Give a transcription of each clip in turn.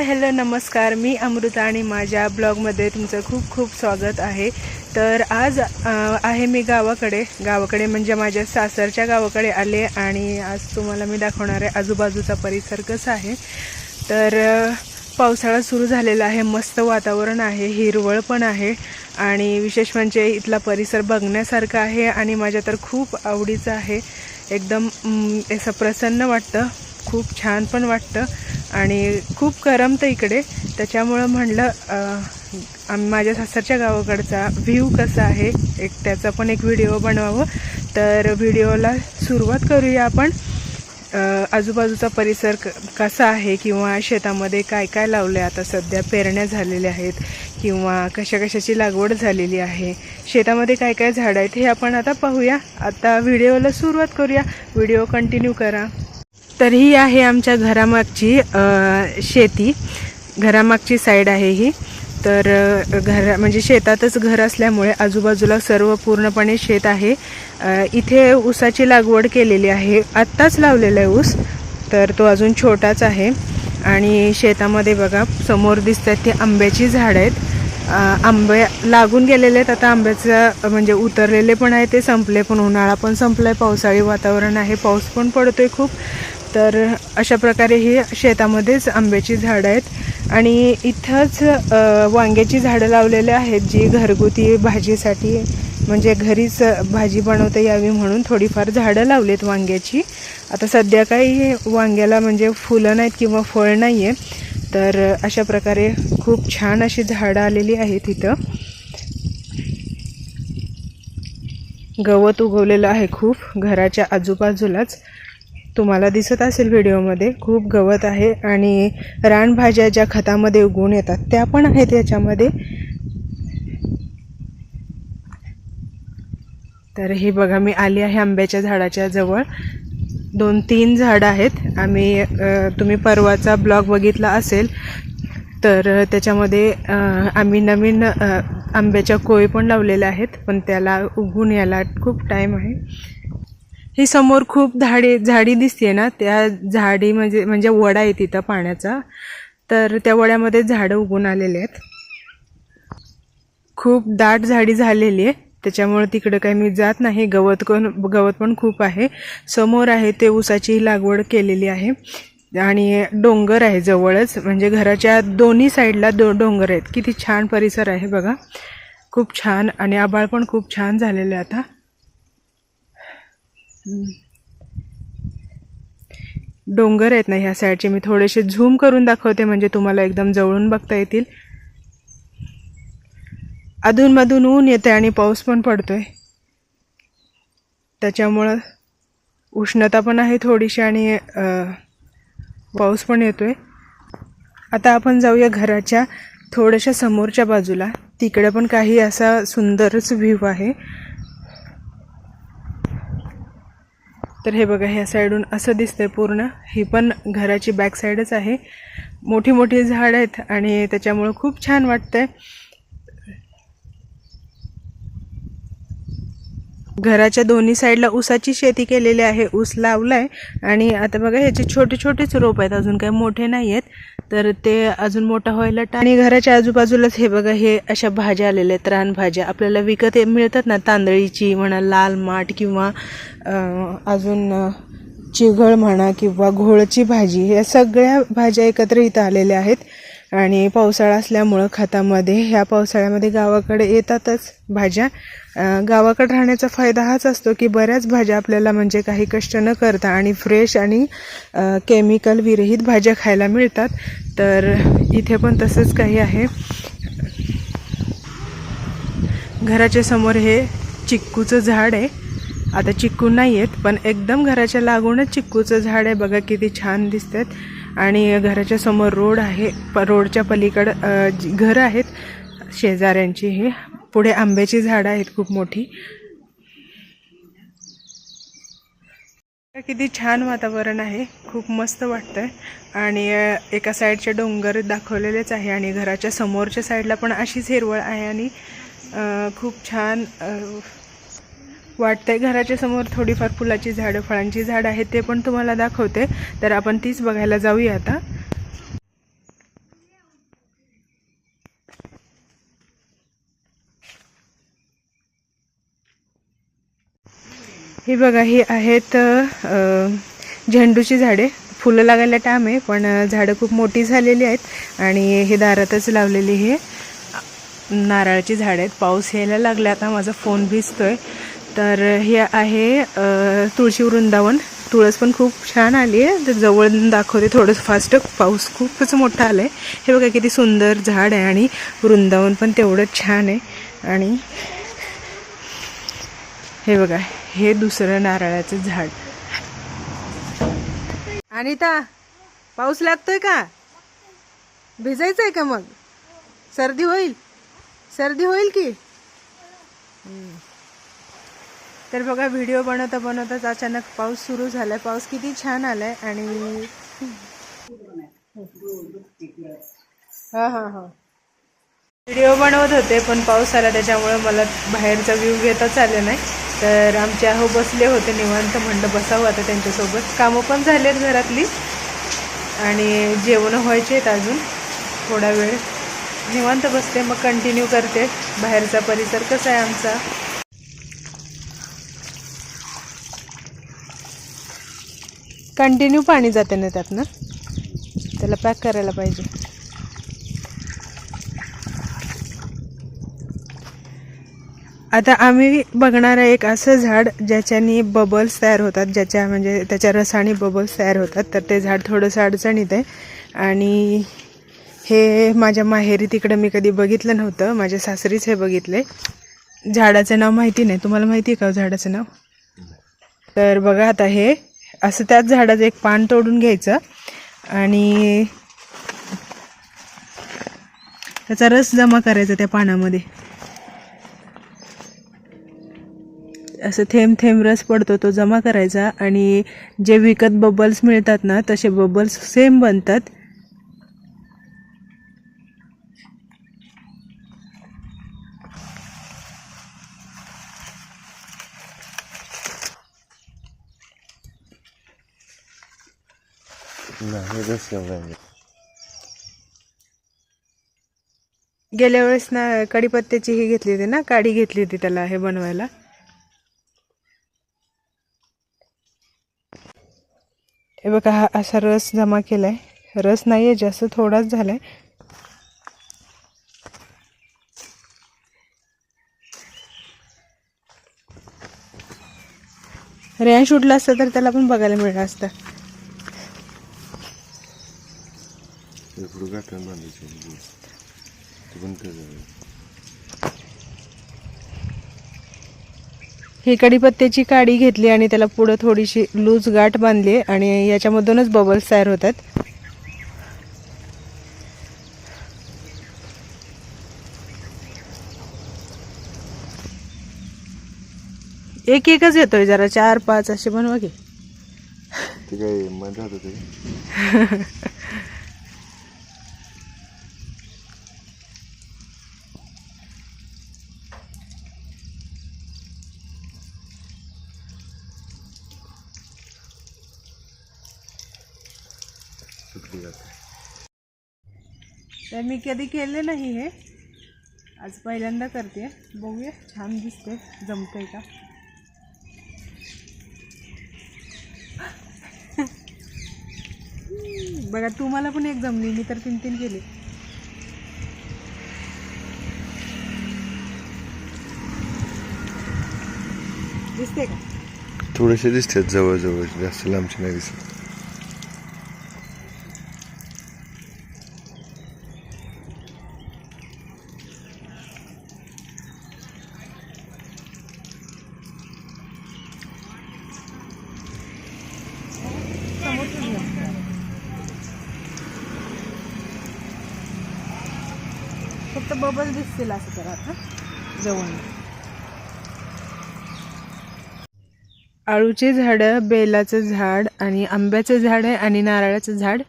Hi hello नमस्कार. मी अमृता आणि माझ्या ब्लॉगमध्ये तुमचं खूप खूप स्वागत आहे. तर आज आहे मी गावाकडे. गावाकडे म्हणजे माझ्या सासरच्या गावाकडे आले आणि आज तुम्हाला मी दाखवणार आहे आजूबाजूचा परिसर कसा आहे. तर पावसाळा सुरू झालेला आहे. मस्त वातावरण आहे. हिरवळ पण आहे. आणि विशेष म्हणजे इथला परिसर बघण्यासारखा आहे आणि माझ्या तर खूप आवडीचं आहे. एकदम असं प्रसन्न वाटतं. खूप छान पण वाटतं. आणि खूप करमतं इकडे. त्याच्यामुळं म्हणलं आम्ही माझ्या सासरच्या गावाकडचा व्ह्यू कसा आहे? एक त्याचा पण एक व्हिडिओ बनवावं. तर व्हिडिओला सुरुवात करूया आपण. आजूबाजूचा परिसर क कसा आहे? किंवा शेतामध्ये काय काय लावलं आहे आता सध्या पेरण्या झालेल्या आहेत. किंवा कशा कशाची लागवड झालेली आहे? शेतामध्ये काय काय झाडं आहेत? हे आपण आता पाहूया. आता व्हिडिओला सुरुवात करूया. व्हिडिओ कंटिन्यू करा. तर ही आहे आमच्या घरामागची शेती. घरामागची साईड आहे ही. तर घर म्हणजे शेतातच घर असल्यामुळे आजूबाजूला सर्व पूर्णपणे शेत आहे. इथे ऊसाची लागवड केलेली आहे. आत्ताच लावलेला आहे ऊस तर तो अजून छोटाच आहे. आणि शेतामध्ये बघा समोर दिसतात ते आंब्याची झाडं आहेत. आंबे लागून गेलेले आहेत. आता आंब्याचं म्हणजे उतरलेले पण आहे ते संपले पण. उन्हाळा पण संपला आहे पावसाळी वातावरण आहे. पाऊस पण पडतो आहे खूप. तर अशा प्रकारे ही शेतामध्येच आंब्याची झाडं आहेत. आणि इथंच वांग्याची झाडं लावलेली आहेत जी घरगुती भाजीसाठी म्हणजे घरीच भाजी बनवता यावी म्हणून थोडीफार झाडं लावलीत वांग्याची. आता सध्या काही वांग्याला म्हणजे फुलं नाहीत किंवा फळ नाही आहे तर अशा प्रकारे खूप छान अशी झाडं आलेली आहेत इथं. गवत उगवलेलं आहे खूप घराच्या आजूबाजूलाच. तुम्हाला दिसत असेल व्हिडिओमध्ये खूप गवत आहे आणि रानभाज्या ज्या खतामध्ये उगवून येतात त्या पण आहेत याच्यामध्ये. तर हे बघा मी आली आहे आंब्याच्या झाडाच्या जवळ. दोन तीन झाडं आहेत. आम्ही तुम्ही परवाचा ब्लॉग बघितला असेल तर त्याच्यामध्ये आम्ही नवीन आंब्याच्या कोळी पण लावलेल्या आहेत पण त्याला उगून यायला खूप टाईम आहे. ही समोर खूप झाडी झाडी दिसते ना त्या झाडी म्हणजे म्हणजे वडा आहे तिथं पाण्याचा. तर त्या वड्यामध्ये झाडं उगून आलेले आहेत. खूप दाट झाडी झालेली आहे. त्याच्यामुळे तिकडं काही मी जात नाही. गवत कोण गवत पण खूप आहे. समोर आहे ते ऊसाची लागवड केलेली आहे. आणि डोंगर आहे जवळच. म्हणजे घराच्या दोन्ही साईडला दो डोंगर आहेत. किती छान परिसर आहे बघा. खूप छान आणि आबाळ पण खूप छान झालेलं आहे आता. डोंगर आहेत ना ह्या साईडचे. मी थोडेसे झूम करून दाखवते म्हणजे तुम्हाला एकदम जवळून बघता येतील. अधूनमधून ऊन येते आणि पाऊस पण पडतोय. त्याच्यामुळं उष्णता पण आहे थोडीशी आणि पाऊस पण येतोय. आता आपण जाऊया घराच्या थोड्याशा समोरच्या बाजूला. तिकडे पण काही असा सुंदरच व्ह्यू आहे. तर हे बघा ह्या साईडून असं दिसतंय पूर्ण. ही पण घराची बॅक साईडच आहे. मोठी मोठी झाड आहेत आणि त्याच्यामुळं खूप छान वाटतंय. घराच्या दोन्ही साईडला ऊसाची शेती केलेली आहे. ऊस लावलाय आणि आता बघा ह्याचे छोटे छोटेच रोप आहेत. अजून काही मोठे नाही आहेत. तर ते अजून मोठा व्हायला आणि घराच्या आजूबाजूलाच हे बघा हे अशा भाज्या आलेल्या आहेत रानभाज्या. आपल्याला विकत मिळतात ना तांदळीची म्हणा लाल माठ किंवा अजून चिघळ म्हणा किंवा घोळची भाजी या सगळ्या भाज्या एकत्र इथं आलेल्या आहेत. आणि पावसाळा असल्यामुळं खतामध्ये ह्या पावसाळ्यामध्ये गावाकडे येतातच भाज्या. गावाकडे राहण्याचा फायदा हाच असतो की बऱ्याच भाज्या आपल्याला म्हणजे काही कष्ट न करता आणि फ्रेश आणि केमिकल विरहित भाज्या खायला मिळतात. तर इथे पण तसंच काही आहे. घराच्या समोर हे चिक्कूचं झाड आहे. आता चिक्कू नाही आहेत पण एकदम घराच्या लागूनच चिक्कूचं झाड आहे. बघा किती छान दिसतात आणि घराच्या समोर रोड आहे. प रोडच्या पलीकडं घर आहेत. शेजाऱ्यांची हे. पुढे आंब्याची झाडं आहेत खूप मोठी. किती छान वातावरण आहे. खूप मस्त वाटतंय. आणि एका साईडचे डोंगर दाखवलेलेच आहे आणि घराच्या समोरच्या साईडला पण अशीच हिरवळ आहे आणि खूप छान वाटतंय. घराच्या समोर थोडीफार फुलाची झाडं फळांची झाड आहेत ते पण तुम्हाला दाखवते. तर आपण तीच बघायला जाऊया आता. हे बघा ही आहेत झेंडूची झाडे. फुलं लागायला टाम आहे पण झाडं खूप मोठी झालेली आहेत. आणि हे दारातच लावलेली हे नारळाची झाडं आहेत. पाऊस यायला लागला आता माझा फोन भिजतो आहे तर हे आहे तुळशी वृंदावन. तुळस पण खूप छान आली आहे तर जवळ दाखवते थोडंसं फास्ट पाऊस खूपच मोठा आला आहे हे बघा किती सुंदर झाड आहे आणि वृंदावन पण तेवढंच छान आहे. आणि हे बघा हे दुसरं नारळाचं झाड. अनिता पाऊस लागतोय का? भिजायचं आहे का मग? सर्दी होईल? सर्दी होईल की? तर बघा व्हिडिओ बनवता बनवताच अचानक पाऊस सुरू झालाय. पाऊस किती छान आलाय आणि हा हा हा. व्हिडिओ बनवत होते पण पाऊस आला त्याच्यामुळे मला बाहेरचा व्ह्यू घेताच आले नाही. तर आमचे आहो बसले होते निवांत म्हणलं बसावं आता त्यांच्यासोबत. कामं पण झालेत घरातली. आणि जेवण व्हायचे आहेत अजून थोडा वेळ. निवांत बसते मग कंटिन्यू करते. बाहेरचा परिसर कसा आहे आमचा? कंटिन्यू पाणी जाते ना त्यातनं त्याला पॅक करायला पाहिजे. आता आम्ही बघणार आहे एक असं झाड ज्याच्याने बबल्स तयार होतात ज्याच्या म्हणजे त्याच्या रसाने बबल्स तयार होतात. तर ते झाड थोडंसं अडचणीत आहे. आणि हे माझ्या माहेरी तिकडं मी कधी बघितलं नव्हतं. माझ्या सासरीच हे बघितले. झाडाचं नाव माहिती नाही. तुम्हाला माहिती आहे का हो झाडाचं नाव? तर बघा आता हे. असं त्याच झाडाचं एक पान तोडून घ्यायचं आणि त्याचा रस जमा करायचा त्या पानामध्ये. असं थेंब थेंब रस पडतो तो जमा करायचा आणि जे विकत बबल्स मिळतात ना तसे बबल्स सेम बनतात. नाही रस्त्यावर गेल्या वेळेस ना कढीपत्त्याची ही घेतली होती ना काडी घेतली होती त्याला हे बनवायला. हे बघा हा असा रस जमा केलाय. रस नाहीये जास्त थोडाच झालाय. रेन शूटला असतं तर त्याला पण बघायला मिळणार असतं ते पुढं गाठण बांधायचे ते पण ही कढीपत्त्याची काडी घेतली आणि त्याला पुढं थोडीशी लूज गाठ बांधली आणि याच्यामधूनच बबल्स तयार होतात. एक एकच येतोय जरा चार पाच असे बनवा की. ते काय मध्ये जाते. तर मी कधी केले नाही हे. आज पहिल्यांदा करते. बघूया छान दिसते जमतंय का? बघा तुम्हाला पण एक जमली. मी तर तीन तीन केले. दिसते का? थोडेसे दिसतात जवळ जवळ जास्त लांबचे नाही दिसत. फक्त बबल दिसतील असं तर आता जवळ आळूचे झाडं बेलाचं झाड आणि आंब्याचं झाड आहे आणि नारळाचं झाड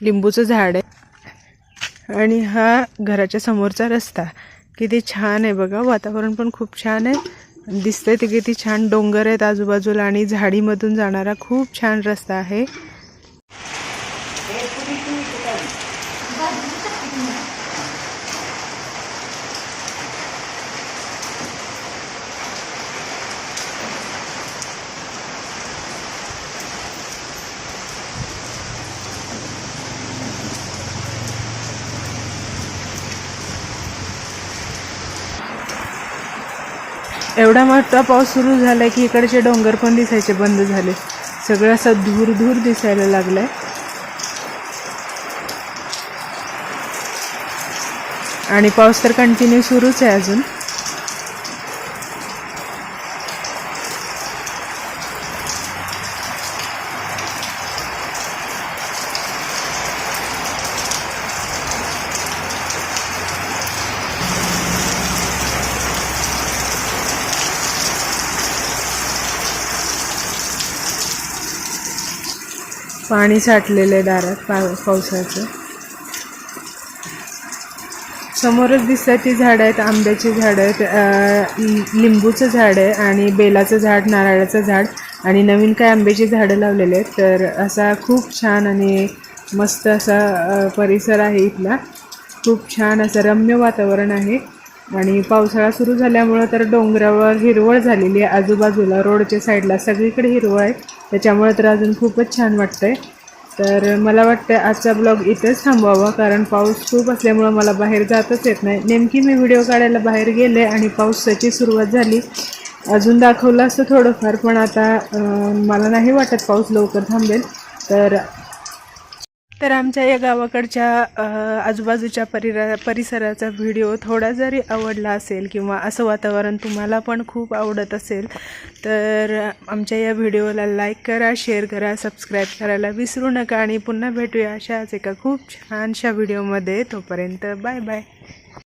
लिंबूचं झाड आहे. आणि हा घराच्या समोरचा रस्ता. किती छान आहे बघा वातावरण पण खूप छान आहे. दिसतंय ते किती छान डोंगर आहेत आजूबाजूला आणि झाडीमधून जाणारा खूप छान रस्ता आहे. एवढा मोठा पाऊस सुरू झाला की इकडचे डोंगर पण दिसायचे बंद झाले. सगळं असं धूर धूर दिसायला लागलं आहे आणि पाऊस तर कंटिन्यू सुरूच आहे अजून. पाणी साठलेलं आहे दारात पा पावसाचं. समोरच दिसतात ती झाडं आहेत आंब्याची झाडं आहेत लिंबूचं झाड आहे आणि बेलाचं झाड नारळाचं झाड आणि नवीन काय आंब्याची झाडं लावलेली आहेत. तर असा खूप छान आणि मस्त असा परिसर आहे इथला. खूप छान असं रम्य वातावरण आहे. आणि पावसाळा सुरू झाल्यामुळं तर डोंगरावर हिरवळ झालेली आहे. आजूबाजूला रोडच्या साईडला सगळीकडे हिरवळ आहे. त्याच्यामुळे तर अजून खूपच छान वाटतंय. तर मला वाटतं आजचा ब्लॉग इथंच थांबवावा कारण पाऊस खूप असल्यामुळं मला बाहेर जातच येत नाही. नेमकी मी व्हिडिओ काढायला बाहेर गेले आणि पावसाची सुरुवात झाली. अजून दाखवलं असतं थोडंफार पण आता मला नाही वाटत पाऊस लवकर थांबेल. तर तर आमच्या या गावाकडच्या आजूबाजूच्या परिरा परिसराचा व्हिडिओ थोडा जरी आवडला असेल किंवा असं वातावरण तुम्हाला पण खूप आवडत असेल तर आमच्या या व्हिडिओला लाईक करा शेअर करा सबस्क्राईब करायला विसरू नका आणि पुन्हा भेटूया अशाच एका खूप छानशा व्हिडिओमध्ये. तोपर्यंत बाय बाय.